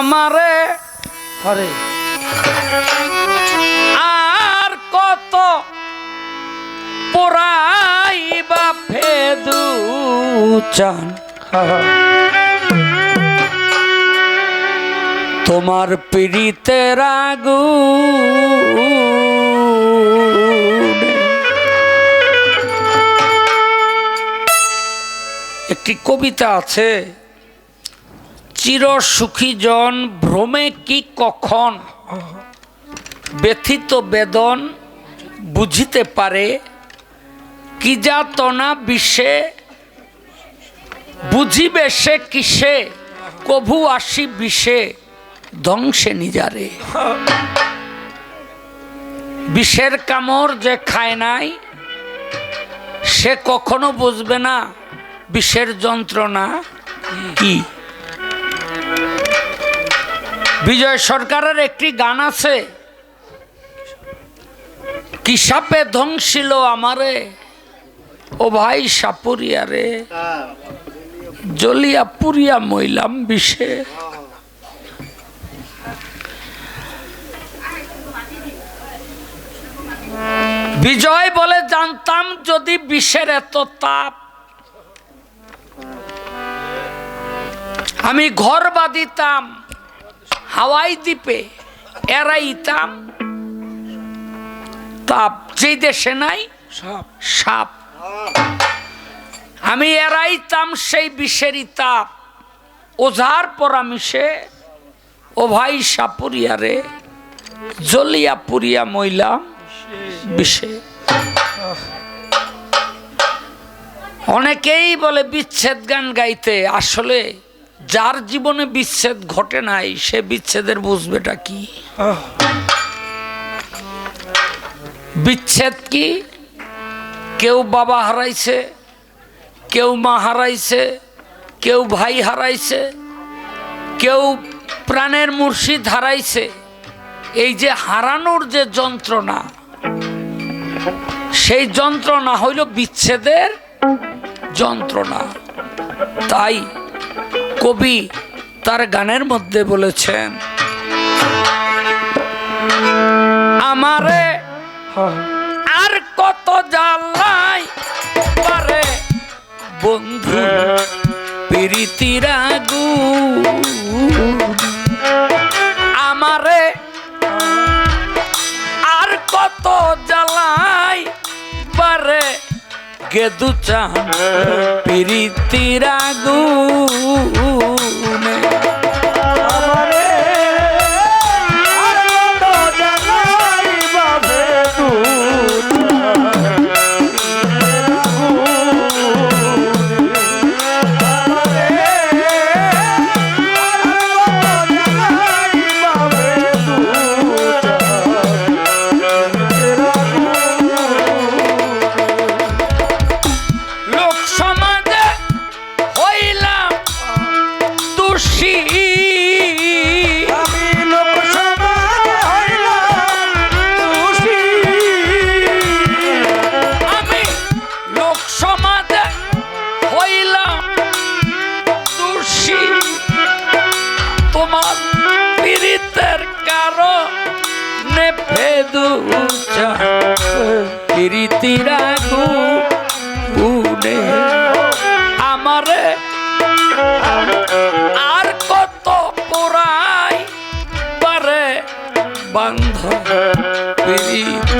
আমারে। হরে আর কত পোড়াই বা ফেদু চান তোমার পীড়িতের রাগু একটি কবিতা আছে। চির সুখী জন, ভ্রমে কি কখন? ব্যথিত বেদন বুঝিতে পারে, কি যাতনা বিষে, বুঝিবে সে কিসে, কভু আসি বিষে, ধ্বংসে নিজারে। বিষের কামড় যে খায় নাই, সে কখনো বুঝবে না, বিষের যন্ত্রণা কি? বিজয় সরকারের একটি গান আছে। কি সাপে ধ্বংসিল আমারে? ও ভাই সাপুরিয়া রে। জলিয়া পুরিয়া মইলাম বিষে। বিজয় বলে জানতাম যদি বিষের এত তাপ। আমি ঘর বাঁধিতাম। হাওয়াই দ্বীপে এড়াইতাম তাপ যেই দেশে নাই সাপ। সাপ। আমি এড়াইতাম সেই বিষেরই তাপ। ওঝার পরামিশে ও ভাই সাপুরিয়া রে জলিয়া পুরিয়া মইলাম বিষে। অনেকেই বলে বিচ্ছেদ গান গাইতে আসলে যার জীবনে বিচ্ছেদ ঘটে নাই সে বিচ্ছেদের বুঝবেটা কি? বিচ্ছেদ কি? কেউ বাবা হারাইছে কেউ মা হারাইছে কেউ ভাই হারাইছে কেউ প্রাণের মুর্শিদ হারাইছে। এই যে হারানোর যে যন্ত্রণা সেই যন্ত্রণা হইল বিচ্ছেদের যন্ত্রণা। তাই কবি তার গানের মধ্যে বলেছেন আমারে আর কত জ্বালাই পারে বন্ধু প্রীতির রাগু আমারে গেদু চান প্রীতির আগুনে পীড়িতের কারণে ফেদু পীড়িতিরা গুনে আমারে আর কত পোড়াই পারে বান্ধব পীড়িতিরা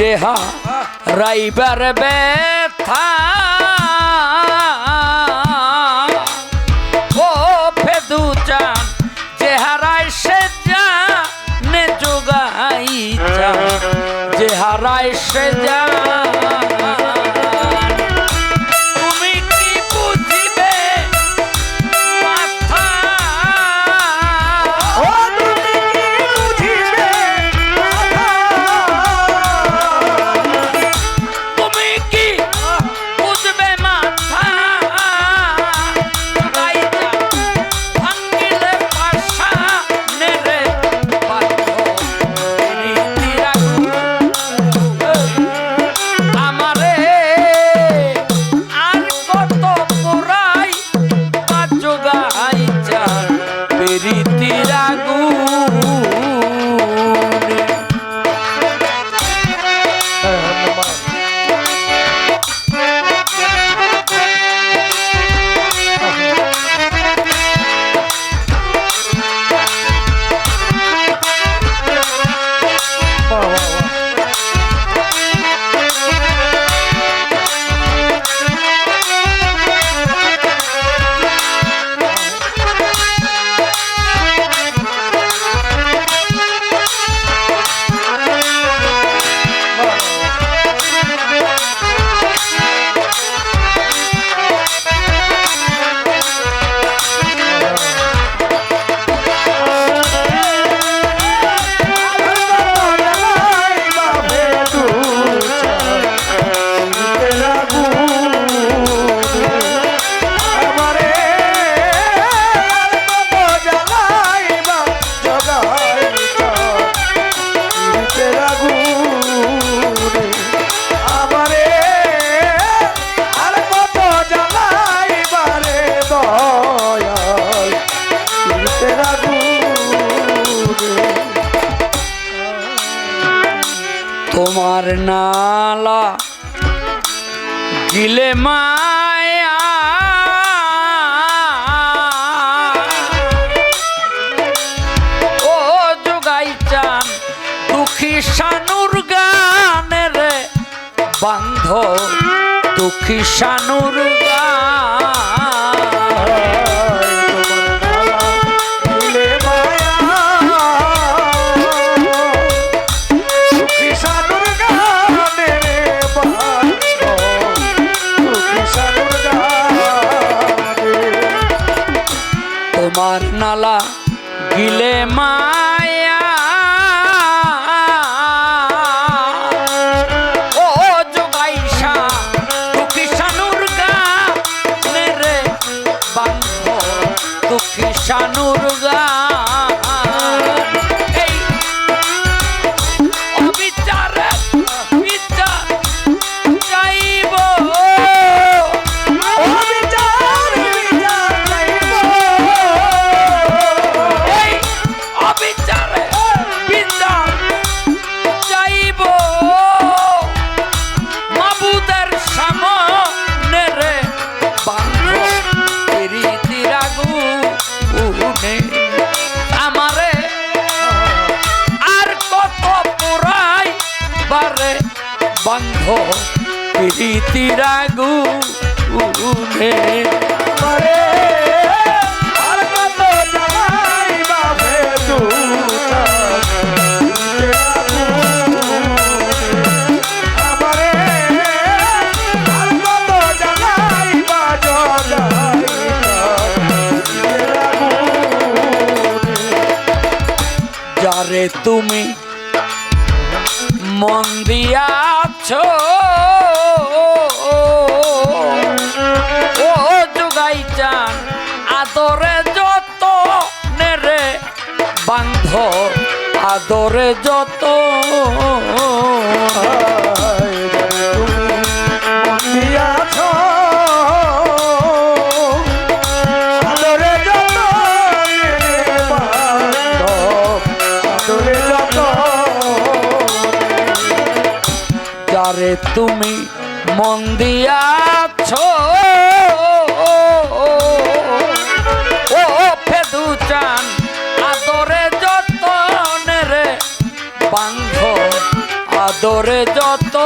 রে হা রাইবার ব্যথা। মায়া। ও যোগাই চান দুঃখী সানুর গানের বান্ধ দুঃখী শানুর তোমার নালা গিলে মায়া প্রীতির আগুনে যারে তুমি মন দিয়াছ আদরে যত তুমি মন দিয়াছ তোরে যত